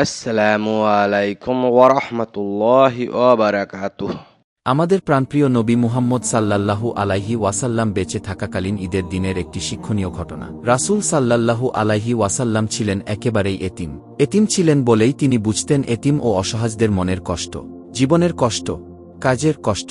আসসালামু আলাইকুম ওরহমতুল্লাহি ওবারাকাতুহ আমাদের প্রাণপ্রিয় নবী মুহাম্মদ সাল্লাল্লাহু আলাইহি ওয়াসাল্লাম বেঁচে থাকাকালীন ঈদের দিনের একটি শিক্ষণীয় ঘটনা। রাসূল সাল্লাল্লাহু আলাইহি ওয়াসাল্লাম ছিলেন একেবারেই এতিম। এতিম ছিলেন বলেই তিনি বুঝতেন এতিম ও অসহায়দের মনের কষ্ট, জীবনের কষ্ট, কাজের কষ্ট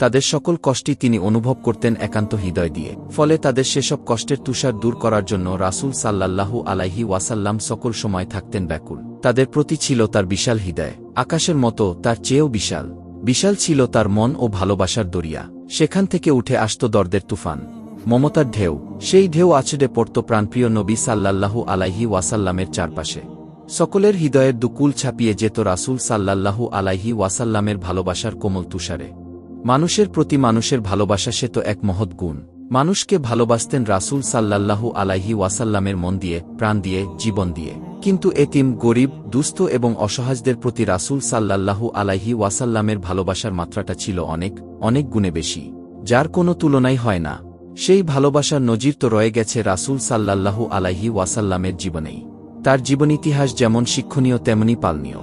তাদের সকল কষ্টই তিনি অনুভব করতেন একান্ত হৃদয় দিয়ে। ফলে তাদের সেসব কষ্টের তুষার দূর করার জন্য রাসূল সাল্লাল্লাহু আলাইহি ওয়াসাল্লাম সকল সময় থাকতেন ব্যাকুল। তাদের প্রতি ছিল তার বিশাল হৃদয়। আকাশের মতো তার চেয়েও বিশাল। বিশাল ছিল তার মন ও ভালোবাসার দরিয়া। সেখান থেকে উঠে আসত দর্দের তুফান। মমতার ঢেউ। সেই ঢেউ আছড়ে পড়ত প্রাণপ্রিয় নবী সাল্লাল্লাহু আলাইহি ওয়াসাল্লামের চারপাশে। সকলের হৃদয়ের দুকুল ছাপিয়ে যেত রাসূল সাল্লাল্লাহু আলাইহি ওয়াসাল্লামের ভালোবাসার কোমল তুষারে। মানুষের প্রতি মানুষের ভালোবাসা সে তো এক মহৎ গুণ। মানুষকে ভালোবাসতেন রাসূল সাল্লাল্লাহু আলাইহি ওয়াসাল্লামের মন দিয়ে, প্রাণ দিয়ে, জীবন দিয়ে। কিন্তু এতিম, গরিব, দুস্থ এবং অসহায়দের প্রতি রাসূল সাল্লাল্লাহু আলাইহি ওয়াসাল্লামের ভালোবাসার মাত্রাটা ছিল অনেক অনেক গুণে বেশি। যার কোনো তুলনাই হয় না। সেই ভালোবাসার নজির তো রয়ে গেছে রাসূল সাল্লাল্লাহু আলাইহি ওয়াসাল্লামের জীবনেই। তার জীবনীতিহাস যেমন শিক্ষণীয়, তেমনি পালনীয়।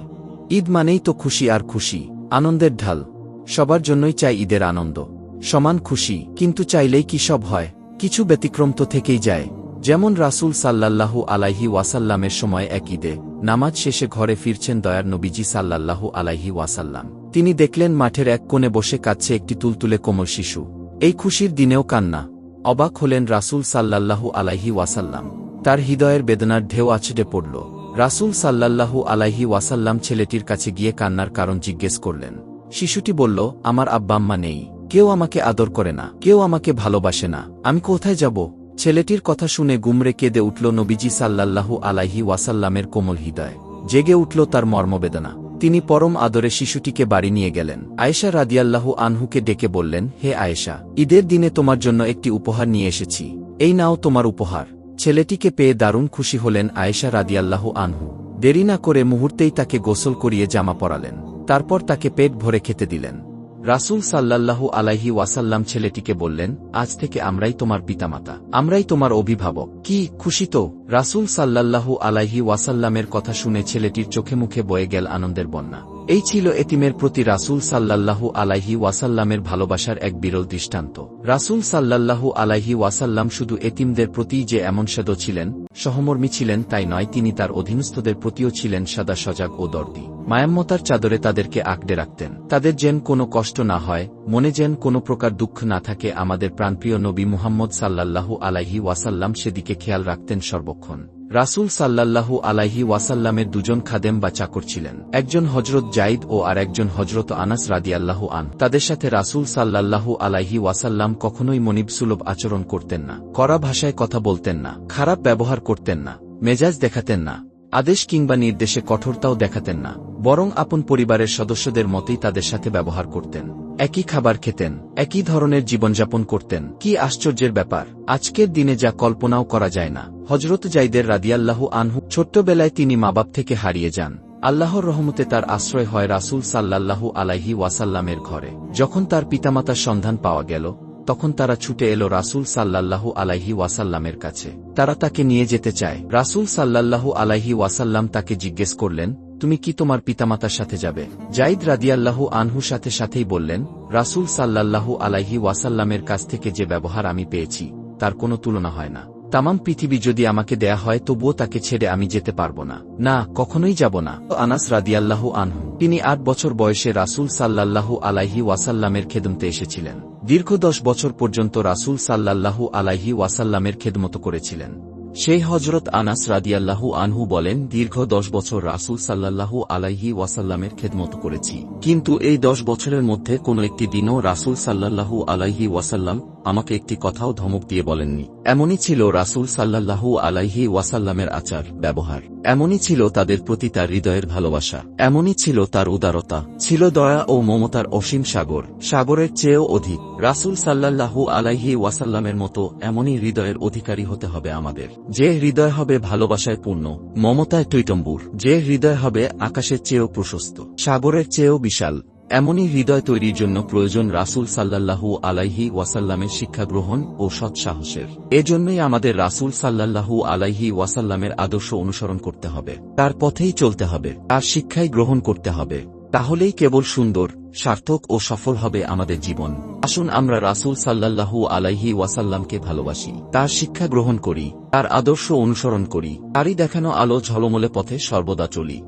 ঈদ মানেই তো খুশি আর খুশি, আনন্দের ঢাল। সবার জন্যই চাই ঈদের আনন্দ। সমান খুশি, কিন্তু চাইলেই কি সব হয়? কিছু ব্যতিক্রম তো থেকেই যায়। যেমন রাসূল সাল্লাল্লাহু আলাইহি ওয়াসাল্লামের সময় এক ঈদে নামাজ শেষে ঘরে ফিরছেন দয়ার নবীজি সাল্লাল্লাহু আলাইহি ওয়াসাল্লাম। তিনি দেখলেন মাঠের এক কোণে বসে কাচ্ছে একটি তুলতুলে কোমল শিশু। এই খুশির দিনেও কান্না। অবাক হলেন রাসূল সাল্লাল্লাহু আলাইহি ওয়াসাল্লাম। তার হৃদয়ের বেদনার ঢেউ আছড়ে পড়ল। রাসূল সাল্লাল্লাহু আলাইহি ওয়াসাল্লাম ছেলেটির কাছে গিয়ে কান্নার কারণ জিজ্ঞেস করলেন শিশুটি বলল, আমার আব্বাম্মা নেই। কেউ আমাকে আদর করে না। কেউ আমাকে ভালোবাসে না। আমি কোথায় যাব? ছেলেটির কথা শুনে গুমরে কেঁদে উঠল নবীজি সাল্লাল্লাহু আলাইহি ওয়াসাল্লামের কোমল হৃদয়। জেগে উঠল তার মর্মবেদনা। তিনি পরম আদরে শিশুটিকে বাড়ি নিয়ে গেলেন। আয়েশা রাদিয়াল্লাহু আনহুকে ডেকে বললেন, হে আয়েশা, ঈদের দিনে তোমার জন্য একটি উপহার নিয়ে এসেছি। এই নাও তোমার উপহার। ছেলেটিকে পেয়ে দারুণ খুশি হলেন আয়েশা রাদিয়াল্লাহু আনহু। দেরি না করে মুহূর্তেই তাকে গোসল করিয়ে জামা পরালেন। তারপর তাকে পেট ভরে খেতে দিলেন। রাসূল সাল্লাল্লাহু আলাইহি ওয়াসাল্লাম ছেলেটিকে বললেন, আজ থেকে আমরাই তোমার পিতামাতা, আমরাই তোমার অভিভাবক। কি, খুশি তো? রাসূল সাল্লাল্লাহু আলাইহি ওয়াসাল্লামের কথা শুনে ছেলেটির চোখে মুখে বয়ে গেল আনন্দের বন্যা। এই ছিল এতিমের প্রতি রাসূল সাল্লাল্লাহু আলাইহি ওয়াসাল্লামের ভালোবাসার এক বিরল দৃষ্টান্ত। রাসূল সাল্লাল্লাহু আলাইহি ওয়াসাল্লাম শুধু এতিমদের প্রতিই যে এমন সেদ ছিলেন, সহমর্মী ছিলেন তাই নয়, তিনি তার অধীনস্থদের প্রতিও ছিলেন সদা সজাগ ও দর্দি। মায়াম্মতার চাদরে তাদেরকে আঁকড়ে রাখতেন। তাদের যেন কোনো কষ্ট না হয়, মনে যেন কোনো প্রকার দুঃখ না থাকে, আমাদের প্রাণপ্রিয় নবী মুহাম্মদ সাল্লাল্লাহু আলাইহি ওয়াসাল্লাম সেদিকে খেয়াল রাখতেন সর্বক্ষণ। রাসূল সাল্লাল্লাহু আলাইহি ওয়াসাল্লামের দুজন খাদেম বা চাকর ছিলেন। একজন হজরত জাইদ ও আর একজন হজরত আনাস রাদিয়াল্লাহু আন তাদের সাথে রাসূল সাল্লাল্লাহু আলাইহি ওয়াসাল্লাম কখনোই মনিবসুলভ আচরণ করতেন না, কড়া ভাষায় কথা বলতেন না, খারাপ ব্যবহার করতেন না, মেজাজ দেখাতেন না। আদেশ কিংবা নির্দেশে কঠোরতাও দেখাতেন না, বরং আপন পরিবারের সদস্যদের মতেই তাদের সাথে ব্যবহার করতেন। একই খাবার খেতেন, একই ধরনের জীবনযাপন করতেন। কি আশ্চর্যের ব্যাপার, আজকের দিনে যা কল্পনাও করা যায় না। হজরত জাইদের রাদিয়াল্লাহু আনহু ছোট্টবেলায় তিনি মা বাপ থেকে হারিয়ে যান। আল্লাহর রহমতে তার আশ্রয় হয় রাসূল সাল্লাল্লাহু আলাইহি ওয়াসাল্লামের ঘরে, যখন তার পিতামাতার সন্ধান পাওয়া গেল। তখন তারা ছুটে এলো রাসূল সাল্লাল্লাহু আলাইহি ওয়াসাল্লামের কাছে। তারা তাকে নিয়ে যেতে চায়। রাসূল সাল্লাল্লাহু আলাইহি ওয়াসাল্লাম তাকে জিজ্ঞেস করলেন, তুমি কি তোমার পিতামাতার সাথে যাবে? জাইদ রাদিয়াল্লাহু আনহু সাথে সাথেই বললেন, রাসূল সাল্লাল্লাহু আলাইহি ওয়াসাল্লামের কাছ থেকে যে ব্যবহার আমি পেয়েছি, তার কোনো তুলনা হয় না। তামাম পৃথিবী যদি আমাকে দেয়া হয়, তবুও তাকে ছেড়ে আমি যেতে পারব না। না, কখনোই যাব না। আনাস রাদিয়াল্লাহু আনহু। তিনি আট বছর বয়সে রাসূল সাল্লাল্লাহু আলাইহি ওয়াসাল্লামের খেদমতে এসেছিলেন। দীর্ঘ দশ বছর পর্যন্ত রাসূল সাল্লাল্লাহু আলাইহি ওয়াসাল্লামের খেদমত করেছিলেন। সেই হজরত আনাস রাদিয়াল্লাহু আনহু বলেন, দীর্ঘ দশ বছর রাসূল সাল্লাল্লাহু আলাইহি ওয়াসাল্লামের খেদমত করেছি। কিন্তু এই দশ বছরের মধ্যে কোনো একটি দিনও রাসূল সাল্লাল্লাহু আলাইহি ওয়াসাল্লাম আমাকে একটি কথাও ধমক দিয়ে বলেননি। এমনই ছিল রাসূল সাল্লাল্লাহু আলাইহি ওয়াসাল্লামের আচার, ব্যবহার। এমনই ছিল তাদের প্রতি তার হৃদয়ের ভালোবাসা। এমনই ছিল তার উদারতা। ছিল দয়া ও মমতার অসীম সাগর। সাগরের চেয়েও অধিক। রাসূল সাল্লাল্লাহু আলাইহি ওয়াসাল্লামের মতো এমনই হৃদয়ের অধিকারী হতে হবে আমাদের। যে হৃদয় হবে ভালোবাসায় পূর্ণ, মমতায় টৈটম্বুর যে হৃদয় হবে আকাশের চেয়েও প্রশস্ত, সাগরের চেয়েও বিশাল, এমনই হৃদয় তৈরির জন্য প্রয়োজন রাসূল সাল্লাল্লাহু আলাইহি ওয়াসাল্লামের শিক্ষা গ্রহণ ও সৎসাহসের। এজন্যই আমাদের রাসূল সাল্লাল্লাহু আলাইহি ওয়াসাল্লামের আদর্শ অনুসরণ করতে হবে। তার পথেই চলতে হবে, তার শিক্ষাই গ্রহণ করতে হবে। তাহলেই কেবল সুন্দর, সার্থক ও সফল হবে আমাদের জীবন। আসুন আমরা রাসুল সাল্লাল্লাহু আলাইহি ওয়াসাল্লামকে ভালোবাসি, তার শিক্ষা গ্রহণ করি, তার আদর্শ অনুসরণ করি, তারই দেখানো আলো ঝলমলে পথে সর্বদা চলি।